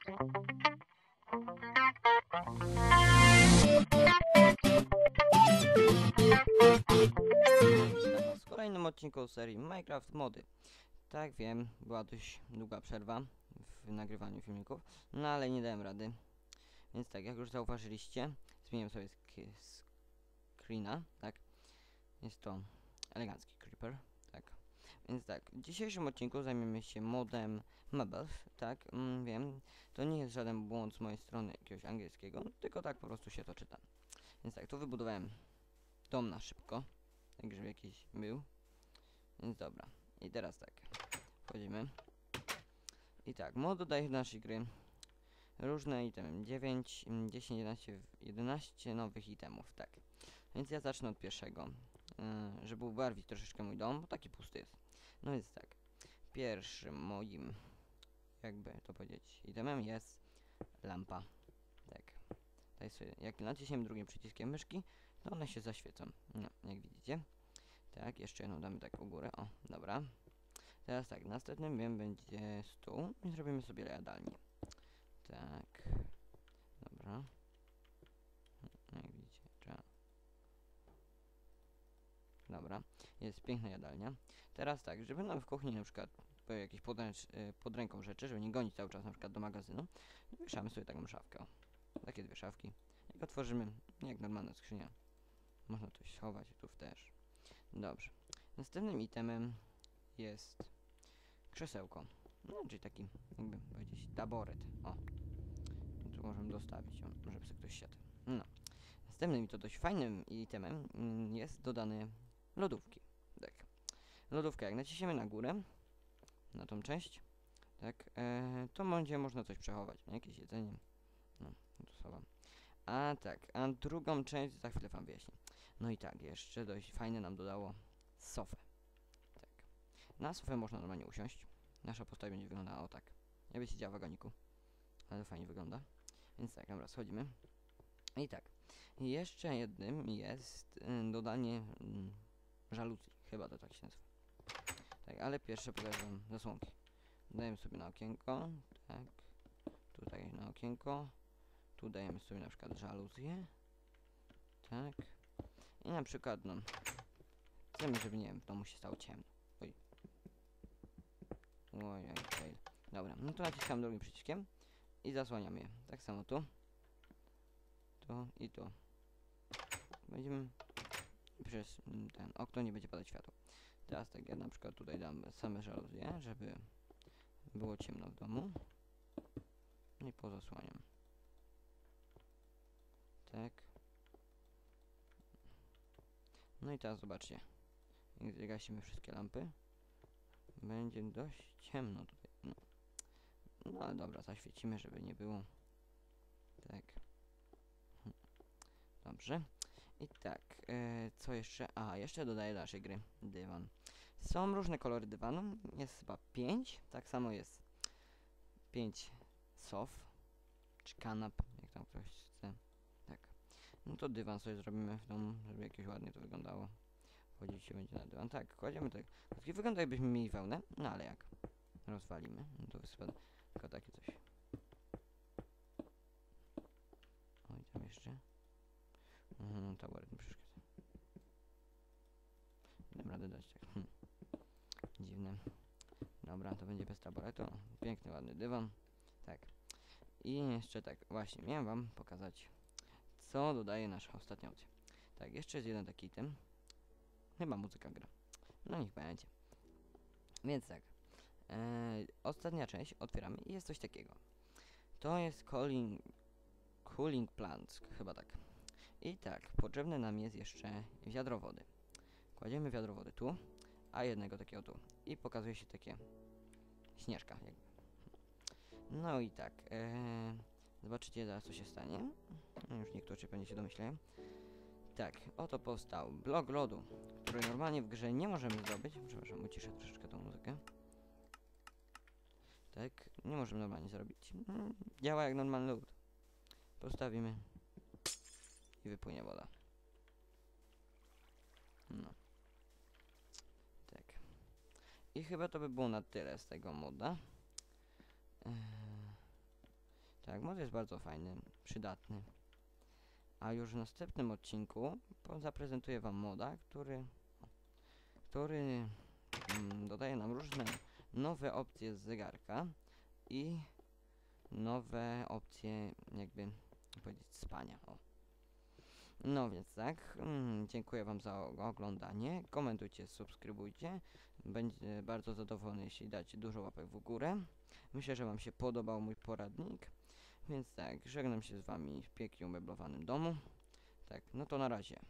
W kolejnym odcinku serii Minecraft Mody. Tak wiem, była dość długa przerwa w nagrywaniu filmików, no ale nie dałem rady. Więc tak, jak już zauważyliście, zmieniłem sobie screena, tak? Jest to elegancki creeper? Więc tak, w dzisiejszym odcinku zajmiemy się modem Mebels, tak? Mm, wiem, to nie jest żaden błąd z mojej strony jakiegoś angielskiego, tylko tak po prostu się to czyta. Więc tak, tu wybudowałem dom na szybko, tak żeby jakiś był. Więc dobra. I teraz tak. Wchodzimy. I tak, mod dodaje do naszej gry różne itemy. 9, mm, 10, 11, w- 11 nowych itemów, tak. Więc ja zacznę od pierwszego. Yy, żeby ubarwić troszeczkę mój dom, bo taki pusty jest. No więc tak. Pierwszym moim, jakby to powiedzieć, itemem jest lampa. Tak. Tutaj sobie, jak naciśniemy drugim przyciskiem myszki, to one się zaświecą. No, jak widzicie. Tak, jeszcze jedną damy tak u górę. O, dobra. Teraz tak, następnym wiem będzie stół i zrobimy sobie jadalnię. Tak. Dobra. No, Jak widzicie, trzeba. Dobra, jest piękna jadalnia. Teraz tak, żeby nam w kuchni na przykład były jakieś podręcz, y, pod ręką rzeczy, żeby nie gonić cały czas na przykład do magazynu, wieszamy sobie taką szafkę. Takie dwie szafki. Jak otworzymy, jak normalna skrzynia, można coś schować, tu też. Dobrze. Następnym itemem jest krzesełko. No, czyli taki, jakby powiedzieć, taboret. O. Tu możemy dostawić, o, żeby sobie ktoś siadł. No. Następnym i to dość fajnym itemem mm, jest dodane lodówki. Lodówka, jak naciśniemy na górę, na tą część, tak, e, to będzie można coś przechować, jakieś jedzenie. No, to schowam. A tak, a drugą część za chwilę wam wyjaśnię. No i tak, jeszcze dość fajne nam dodało sofę. Tak. Na sofę można normalnie usiąść. Nasza postać będzie wyglądała o tak. Jakby siedziała w wagoniku. Ale fajnie wygląda. Więc tak, dobra, schodzimy. I tak. Jeszcze jednym jest y, dodanie mm, żaluzji. Chyba to tak się nazywa. Tak, ale pierwsze pokażę zasłonki. Dajemy sobie na okienko. Tak. Tutaj na okienko. Tu dajemy sobie na przykład żaluzję. Tak. I na przykład, no, chcemy, żeby, nie wiem, w domu się stało ciemno. Oj. Oj, oj, fail. Dobra, no to naciskam drugim przyciskiem i zasłaniamy je. Tak samo tu. Tu i tu. Będziemy przez mm, ten okno nie będzie padać światło. Teraz tak, ja na przykład tutaj dam same żaluzje, żeby było ciemno w domu. I pozasłaniam. Tak. No i teraz zobaczcie. Jak zagasimy wszystkie lampy, będzie dość ciemno tutaj. No, no ale dobra, zaświecimy, żeby nie było. Tak. Dobrze. I tak, e, co jeszcze? A, jeszcze dodaję do naszej gry dywan. Są różne kolory dywanu. Jest chyba 5. Tak samo jest 5 sof. Czy kanap, jak tam ktoś chce. Tak. No to dywan sobie zrobimy w domu, żeby jakoś ładnie to wyglądało. Chodzić się będzie na dywan. Tak, kładziemy tak. Taki wygląda jakbyśmy mieli wełnę, no ale jak rozwalimy, no to spada tylko takie coś. Oj, tam jeszcze. Mhm, taboret mi przeszkadza. Dam radę dać tak. Hm. Dobra, to będzie bez taboretu. Piękny, ładny dywan. Tak. I jeszcze tak, właśnie, miałem wam pokazać, co dodaje nasza ostatnia opcja. Tak, jeszcze jest jeden taki item. Chyba muzyka gra. No niech będzie. Więc tak. Eee, ostatnia część otwieramy i jest coś takiego. To jest cooling, cooling plants, chyba tak. I tak, potrzebne nam jest jeszcze wiadro wody. Kładziemy wiadro wody tu, a jednego takiego tu. I pokazuje się takie śnieżka. No i tak, eee, zobaczycie zaraz co się stanie. No już niektórzy pewnie się domyślają. Tak, oto powstał blok lodu, który normalnie w grze nie możemy zdobyć. Przepraszam, uciszę troszeczkę tą muzykę. Tak, nie możemy normalnie zrobić. Mm, Działa jak normalny lód. Postawimy i wypłynie woda. No. I chyba to by było na tyle z tego moda. Eee, Tak, mod jest bardzo fajny, przydatny. A już w następnym odcinku zaprezentuję wam moda, który, który mm, dodaje nam różne nowe opcje z zegarka i nowe opcje jakby powiedzieć spania. O. No więc tak, mm, dziękuję wam za oglądanie, komentujcie, subskrybujcie, będzie bardzo zadowolony jeśli dacie dużo łapek w górę. Myślę, że wam się podobał mój poradnik, więc tak, żegnam się z wami w pięknie umeblowanym domu. Tak, no to na razie.